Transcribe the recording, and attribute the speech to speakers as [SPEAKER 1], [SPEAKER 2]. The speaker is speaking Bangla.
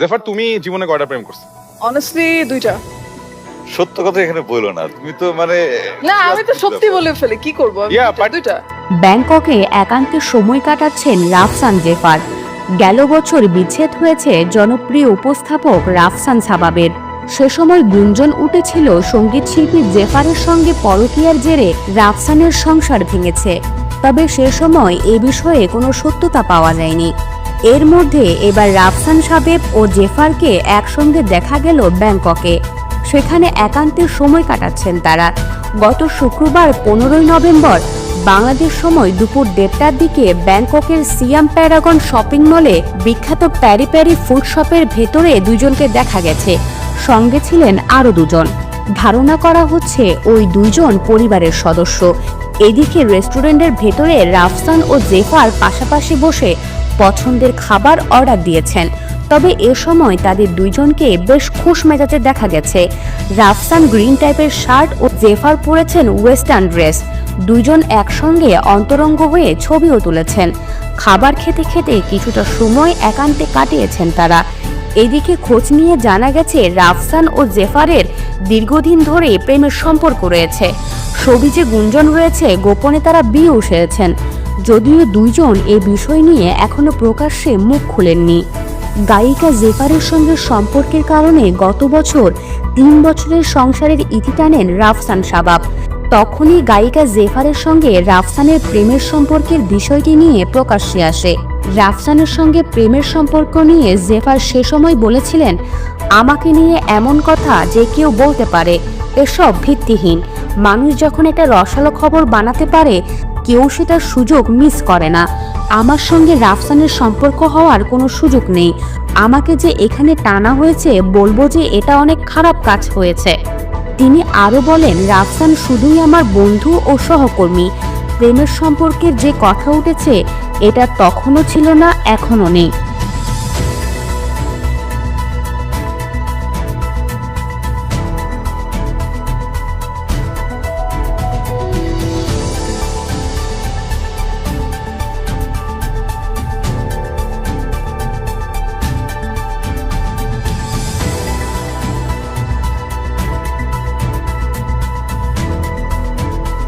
[SPEAKER 1] জেফার তুমি জীবনে কয়টা প্রেম করছ?
[SPEAKER 2] অনেস্টলি দুইটা।
[SPEAKER 3] সত্য কথা এখানে বলো না। তুমি তো মানে
[SPEAKER 2] না আমি তো সত্যি বলে ফেলি কি করব? আমি
[SPEAKER 1] Yeah,
[SPEAKER 2] দুইটা- দুইটা।
[SPEAKER 4] ব্যাংককে একান্তে সময় কাটাচ্ছেন রাফসান জেফার। গেল বছর বিচ্ছেদ হয়েছে জনপ্রিয় উপস্থাপক রাফসান সাবাবের। সে সময় গুঞ্জন উঠেছিল সংগীত শিল্পী জেফারের সঙ্গে পরকীয়ার জেরে রাফসানের সংসার ভেঙেছে। তবে সে সময় এ বিষয়ে কোনো সত্যতা পাওয়া যায়নি। এর মধ্যে এবার রাফসান সাবেব ও জেফারকে একসঙ্গে দেখা গেল ব্যাংককে। সেখানে একান্তে সময় কাটাচ্ছেন তারা। গত শুক্রবার পনেরোই নভেম্বর বাংলাদেশ সময় দুপুর দেড়টার দিকে ব্যাংককের সিয়াম প্যারাগন শপিং মলে বিখ্যাত প্যারি প্যারি ফুড শপের ভেতরে দুজনকে দেখা গেছে। সঙ্গে ছিলেন আরও দুজন। ধারণা করা হচ্ছে ওই দুইজন পরিবারের সদস্য। এদিকে রেস্টুরেন্টের ভেতরে রাফসান ও জেফার পাশাপাশি বসে পছন্দের খাবার অর্ডার দিয়েছেন। তবে এ সময় তাদের দুইজনকে বেশ খুশ মেজাজে দেখা গেছে। রাফসান গ্রিন টাইপের শার্ট ও জেফার পরেছেন ওয়েস্টার্ন ড্রেস। দুইজন একসঙ্গে অন্তরঙ্গ হয়ে ছবিও তুলেছেন। খাবার খেতে খেতে কিছুটা সময় একান্তে কাটিয়েছেন তারা। এদিকে খোঁজ নিয়ে জানা গেছে, রাফসান ও জেফারের দীর্ঘদিন ধরে প্রেমের সম্পর্ক রয়েছে। সবিজে গুঞ্জন রয়েছে, গোপনে তারা বিয়েও সেরেছেন যদিও দুইজন এ বিষয় নিয়ে এখনও প্রকাশ্যে মুখ খুলেননি। গায়িকা জেফারের সঙ্গে সম্পর্কের কারণে গত বছর তিন বছরের সংসারের ইতি টানেন রাফসান সাবাব তখনই গায়িকা জেফারের সঙ্গে রাফসানের প্রেমের সম্পর্কের বিষয়টি নিয়ে প্রকাশ্যে আসে। রাফসানের সঙ্গে প্রেমের সম্পর্ক নিয়ে জেফার সে সময় বলেছিলেন, আমাকে নিয়ে এমন কথা যে কেউ বলতে পারে, এসব ভিত্তিহীন। মানুষ যখন একটা রসালো খবর বানাতে পারে, কেউ সেটার সুযোগ মিস করে না। আমার সঙ্গে রাফসানের সম্পর্ক হওয়ার কোনো সুযোগ নেই। আমাকে যে এখানে টানা হয়েছে, বলব যে এটা অনেক খারাপ কাজ হয়েছে। তিনি আরও বলেন, রাফসান শুধুই আমার বন্ধু ও সহকর্মী। প্রেমের সম্পর্কের যে কথা উঠেছে, এটা তখনও ছিল না, এখনও নেই।